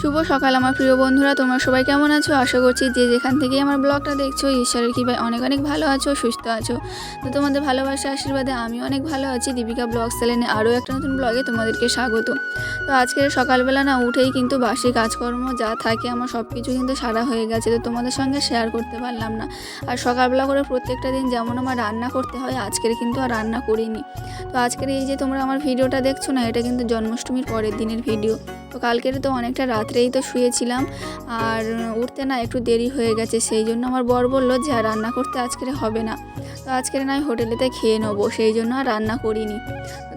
শুভ সকাল আমার প্রিয় বন্ধুরা, তোমরা সবাই কেমন আছো? আশা করছি যে যেখান থেকে আমার ব্লগটা দেখছ, ঈশ্বরের কৃপায় অনেক অনেক ভালো আছো, সুস্থ আছো। তো তোমাদের ভালোবাসা আশীর্বাদে আমি অনেক ভালো আছি। দীপিকা ব্লগ চ্যানেলে আরও একটা নতুন ব্লগে তোমাদেরকে স্বাগত। তো আজকের সকালবেলা না উঠেই কিন্তু বাসি কাজকর্ম যা থাকে আমার সব কিছু কিন্তু সারা হয়ে গেছে, তো তোমাদের সঙ্গে শেয়ার করতে পারলাম না। আর সকালবেলা করে প্রত্যেকটা দিন যেমন আমার রান্না করতে হয়, আজকের কিন্তু আর রান্না করিনি। তো আজকের এই যে তোমরা আমার ভিডিওটা দেখছ না, এটা কিন্তু জন্মাষ্টমীর পরের দিনের ভিডিও। তো কালকের তো অনেকটা রাত্রেই তো শুয়েছিলাম আর উঠতে না একটু দেরি হয়ে গেছে, সেই জন্য আমার বর বলল যে রান্না করতে আজকের হবে না। তো আজকের নয় হোটেলেতে খেয়ে নেব, সেই জন্য আর রান্না করিনি।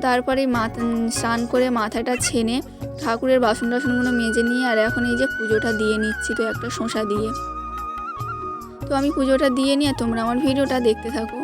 তারপরে মাথা স্নান করে মাথাটা ছেনে ঠাকুরের বাসন টাসনগুলো মেজে নিয়ে আর এখন এই যে পুজোটা দিয়ে নিচ্ছি তো একটা শশা দিয়ে। তো আমি পুজোটা দিয়ে নিয়ে তোমরা আমার ভিডিওটা দেখতে থাকো।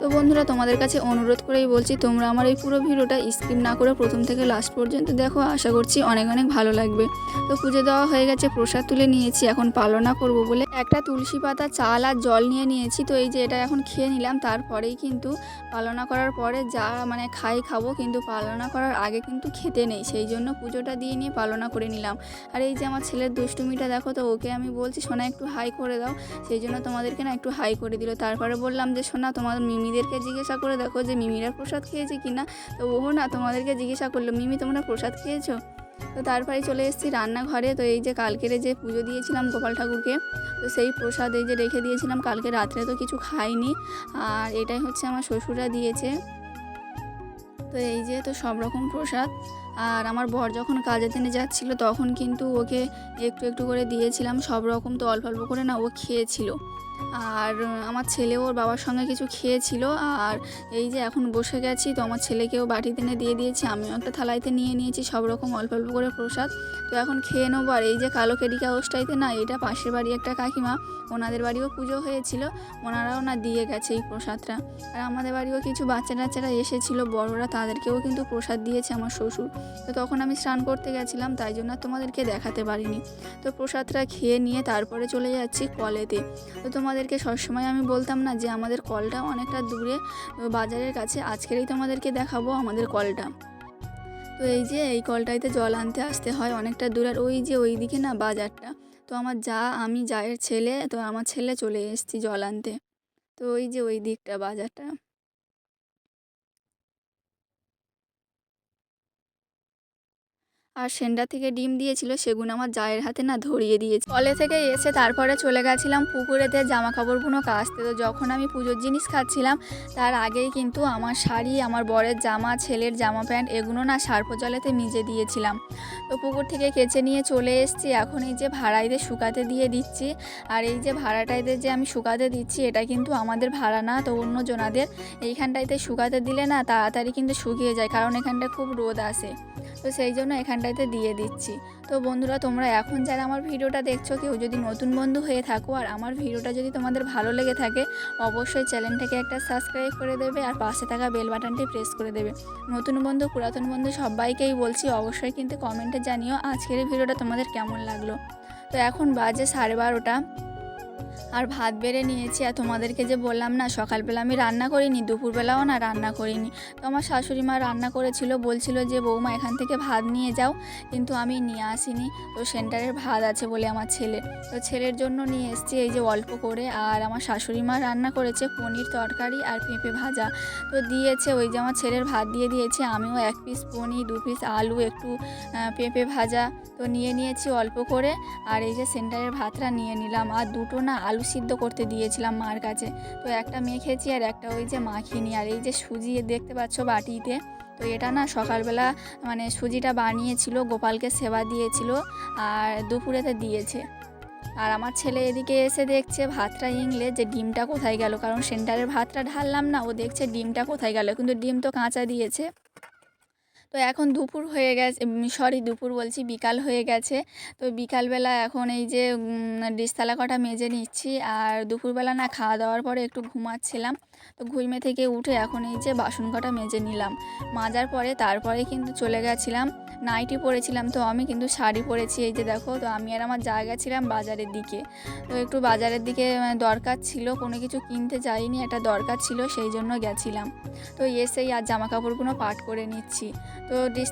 তো বন্ধুরা, তোমাদের কাছে অনুরোধ করেই বলছি, তোমরা আমার এই পুরো ভিডিওটা স্কিপ না করে প্রথম থেকে লাস্ট পর্যন্ত দেখো, আশা করছি অনেক অনেক ভালো লাগবে। তো পুজো দেওয়া হয়ে গেছে, প্রসাদ তুলে নিয়েছি, এখন পালনা করব বলে। একটা তুলসী পাতা, চাল আর জল নিয়ে নিয়েছি, তো এই যে এটা এখন খেয়ে নিলাম, তারপরেই কিন্তু পালনা করার পরে যা মানে খাই খাব, কিন্তু পালনা করার আগে কিন্তু খেতে নেই, সেই জন্য পুজোটা দিয়ে নিয়ে পালনা করে নিলাম। আর এই যে আমার ছেলের দুষ্টুমিটা দেখো তো, ওকে আমি বলছি, সোনা একটু হাই করে দাও। সেই জন্য তোমাদেরকে না একটু হাই করে দিল। তারপরে বললাম যে, সোনা, তোমার মিমিদেরকে জিজ্ঞাসা করে দেখো যে মিমিরা প্রসাদ খেয়েছে কি না তো ও না, তোমাদেরকে জিজ্ঞাসা করল, মিমি, তোমরা প্রসাদ খেয়েছো? তো তারপরে চলে এসেছি রান্নাঘরে। তো এই যে কালকের যে পুজো দিয়েছিলাম গোপাল ঠাকুরকে, তো সেই প্রসাদ এই যে রেখে দিয়েছিলাম। কালকে রাত্রে তো কিছু খাইনি। আর এটাই হচ্ছে আমার শ্বশুররা দিয়েছে। তো এই যে তো সব রকম প্রসাদ। আর আমার বর যখন কাজের দিনে যাচ্ছিল, তখন কিন্তু ওকে একটু একটু করে দিয়েছিলাম। সব রকম তো অল্প অল্প করে না, ও খেয়েছিল। আর আমার ছেলে ওর বাবার সঙ্গে কিছু খেয়েছিল, আর এই যে এখন বসে গেছি তো আমার ছেলেকেও বাটি টেনে দিয়ে দিয়েছি, আমিও একটা থালাইতে নিয়ে নিয়েছি, সব রকম অল্প অল্প করে প্রসাদ। তো এখন খেয়ে নেব, আর এই যে কালো কেডিকা ওষ্টাইতে না, এটা পাশের বাড়ি একটা কাকিমা, ওনাদের বাড়িও পুজো হয়েছিল, ওনারাও না দিয়ে গেছে এই প্রসাদটা। আর আমাদের বাড়িও কিছু বাচ্চা টাচ্চারা এসেছিল, বড়রা তাদেরকেও কিন্তু প্রসাদ দিয়েছে আমার শ্বশুর। তো তখন আমি স্নান করতে গেছিলাম, তাই জন্য তোমাদেরকে দেখাতে পারিনি। তো প্রসাদটা খেয়ে নিয়ে তারপরে চলে যাচ্ছি কলেতে। তো তোমাদেরকে সবসময় আমি বলতাম না যে আমাদের কলটা অনেকটা দূরে, বাজারের কাছে, আজকেরই তোমাদেরকে দেখাবো আমাদের কলটা। তো এই যে, এই কলটাইতে জল আনতে আসতে হয় অনেকটা দূর, আর ওই যে ওই দিকে না বাজারটা, তো আমার যা, আমি যায়ের ছেলে, তো আমার ছেলে চলে এসেছি জল আনতে। তো ওই যে ওই দিকটা বাজারটা। আর সেন্ডা থেকে ডিম দিয়েছিল সেগুলো আমার জায়ের হাতে না ধরিয়ে দিয়েছে। কলে থেকে এসে তারপরে চলে গেছিলাম পুকুরেতে জামা কাপড়গুলো কাচতে। তো যখন আমি পুজোর জিনিস খাচ্ছিলাম, তার আগেই কিন্তু আমার শাড়ি, আমার বরের জামা, ছেলের জামা প্যান্ট এগুলো না সার্প জলেতে মিজে দিয়েছিলাম। তো পুকুর থেকে কেচে নিয়ে চলে এসেছি। এখন এই যে ভাড়াইতে শুকাতে দিয়ে দিচ্ছি, আর এই যে ভাড়াটাইতে যে আমি শুকাতে দিচ্ছি, এটা কিন্তু আমাদের ভাড়া না, তো অন্য জনাদের। এইখানটাইতে শুকাতে দিলে না তাড়াতাড়ি কিন্তু শুকিয়ে যায়, কারণ এখানটা খুব রোদ আসে। তো সেই জন্য এখানটাতে দিয়ে দিচ্ছি। তো বন্ধুরা, তোমরা এখন যারা আমার ভিডিওটা দেখছ, কেউ যদি নতুন বন্ধু হয়ে থাকো আর আমার ভিডিওটা যদি তোমাদের ভালো লেগে থাকে, অবশ্যই চ্যানেলটাকে একটা সাবস্ক্রাইব করে দেবে আর পাশে থাকা বেল বাটনটি প্রেস করে দেবে। নতুন বন্ধু, পুরাতন বন্ধু সবাইকেই বলছি, অবশ্যই কিন্তু কমেন্টে জানিও আজকের ভিডিওটা তোমাদের কেমন লাগল। তো এখন বাজে সাড়ে বারোটা। আর ভাত বেড়ে নিয়েছি, আর তোমাদেরকে যে বললাম না, সকালবেলা আমি রান্না করিনি, দুপুরবেলাও না রান্না করিনি। তো আমার শাশুড়ি মা রান্না করেছিল, বলছিল যে, বৌমা, এখান থেকে ভাত নিয়ে যাও। কিন্তু আমি নিয়ে আসিনি। তো সেন্টারের ভাত আছে বলে আমার ছেলে। তো ছেলের জন্য নিয়ে এসেছি, এই যে অল্প করে। আর আমার শাশুড়ি মা রান্না করেছে পনির তরকারি আর পেঁপে ভাজা। তো দিয়েছে, ওই যে আমার ছেলের ভাত দিয়ে দিয়েছে। আমিও এক পিস পনির, দু পিস আলু, একটু পেঁপে ভাজা। তো নিয়ে নিয়েছি অল্প করে। আর এই যে সেন্টারের ভাতটা নিয়ে নিলাম। আর দুটো না আলু সিদ্ধ করতে দিয়েছিলাম মার কাছে। তো একটা মেখেছি আর একটা ওই যে মাখিনি আর এই যে সুজি দেখতে পাচ্ছ বাটিতে, তো এটা না সকালবেলা মানে সুজিটা বানিয়েছিল, গোপালকে সেবা দিয়েছিল আর দুপুরেতে দিয়েছে। আর আমার ছেলে এদিকে এসে দেখছে ভাতটা ইংলে যে ডিমটা কোথায় গেল, কারণ সেন্টারের ভাতটা ঢাললাম না, ও দেখছে ডিমটা কোথায় গেল। কিন্তু ডিম তো কাঁচা দিয়েছে। তো এখন দুপুর হয়ে গেছে সরি দুপুর বলছি, বিকাল হয়ে গেছে। তো বিকালবেলা এখন এই যে ডিশ থালা কটা মেজে নিচ্ছি আর দুপুরবেলা না খাওয়া দাওয়ার পরে একটু ঘুমাচ্ছিলাম। তো ঘুমে থেকে উঠে এখন এই যে বাসন কটা মেজে নিলাম। মাজার পরে তারপরে কিন্তু চলে গেছিলাম। নাইটি পরেছিলাম তো আমি কিন্তু শাড়ি পরেছি, এই যে দেখো, তো আমি আর আমার জায়গা ছিলাম বাজারের দিকে। তো একটু বাজারের দিকে দরকার ছিল, কোনো কিছু কিনতে যাইনি, একটা দরকার ছিল, সেই জন্য গেছিলাম। তো এসেই আর জামা কাপড়গুলো পাট করে নিচ্ছি। তো ডিশ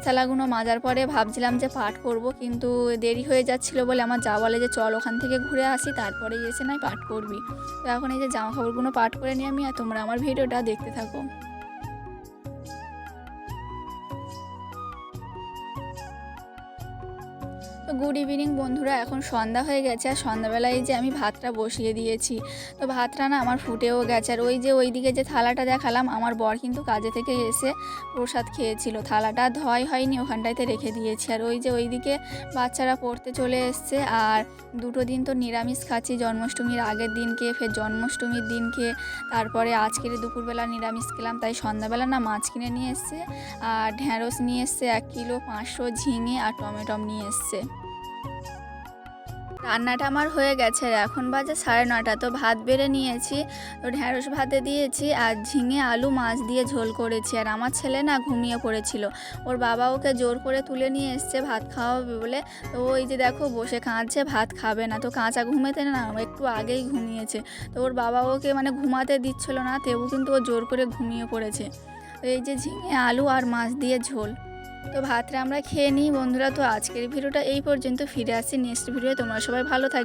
মাজার পরে ভাবছিলাম যে পাঠ করব, কিন্তু দেরি হয়ে যাচ্ছিল বলে আমার যা বলে যে চল ওখান থেকে ঘুরে আসি, তারপরে এসে নয় পাঠ করবি। তো এখন এই যে জামা কাপড়গুলো পাঠ করে নিয়ে আমি আর তোমরা আমার ভিডিওটা দেখতে থাকো। গুড ইভিনিং বন্ধুরা, এখন সন্ধ্যা হয়ে গেছে আর সন্ধ্যাবেলায় যে আমি ভাতটা বসিয়ে দিয়েছি। তো ভাতটা না আমার ফুটেও গেছে আর ওই যে ওই দিকে যে থালাটা দেখালাম, আমার বর কিন্তু কাজে থেকে এসে প্রসাদ খেয়েছিল। থালাটা ধয় হয়নি ওখানটাতে রেখে দিয়েছি। আর ওই যে ওই দিকে বাচ্চারা পড়তে চলে এসছে আর দুটো দিন তো নিরামিষ খাচ্ছি, জন্মাষ্টমীর আগের দিনকে, ফের জন্মাষ্টমীর দিনকে, তারপরে আজকের দুপুরবেলা নিরামিষ খেলাম, তাই সন্ধ্যাবেলা না মাছ কিনে নিয়ে এসছে আর ঢ্যাঁড়স নিয়ে এসছে, এক কিলো পাঁচশো ঝিঙে আর টমেটম নিয়ে এসছে। রান্নাটা আমার হয়ে গেছে এখন বাজে সাড়ে নটা তো ভাত বেড়ে নিয়েছি তো ঢ্যাঁড়স ভাতে দিয়েছি আর ঝিঙে আলু মাছ দিয়ে ঝোল করেছি। আর আমার ছেলে না ঘুমিয়ে পড়েছিল। ওর বাবা ওকে জোর করে তুলে নিয়ে এসছে ভাত খাওয়াবে বলে। তো ওই যে দেখো বসে কাঁদছে, ভাত খাবে না। তো কাঁচা ঘুমেতে না একটু আগেই ঘুমিয়েছে। তো ওর বাবা ওকে মানে ঘুমাতে দিচ্ছিল না, তবু কিন্তু ও জোর করে ঘুমিয়ে পড়েছে। এই যে ঝিঙে আলু আর মাছ দিয়ে ঝোল। তো ভাতটা আমরা খেয়ে নিই। বন্ধুরা, তো আজকের ভিডিওটা এই পর্যন্ত। ফিরে আসি নেক্সট ভিডিও তোমরা সবাই ভালো থাকবে।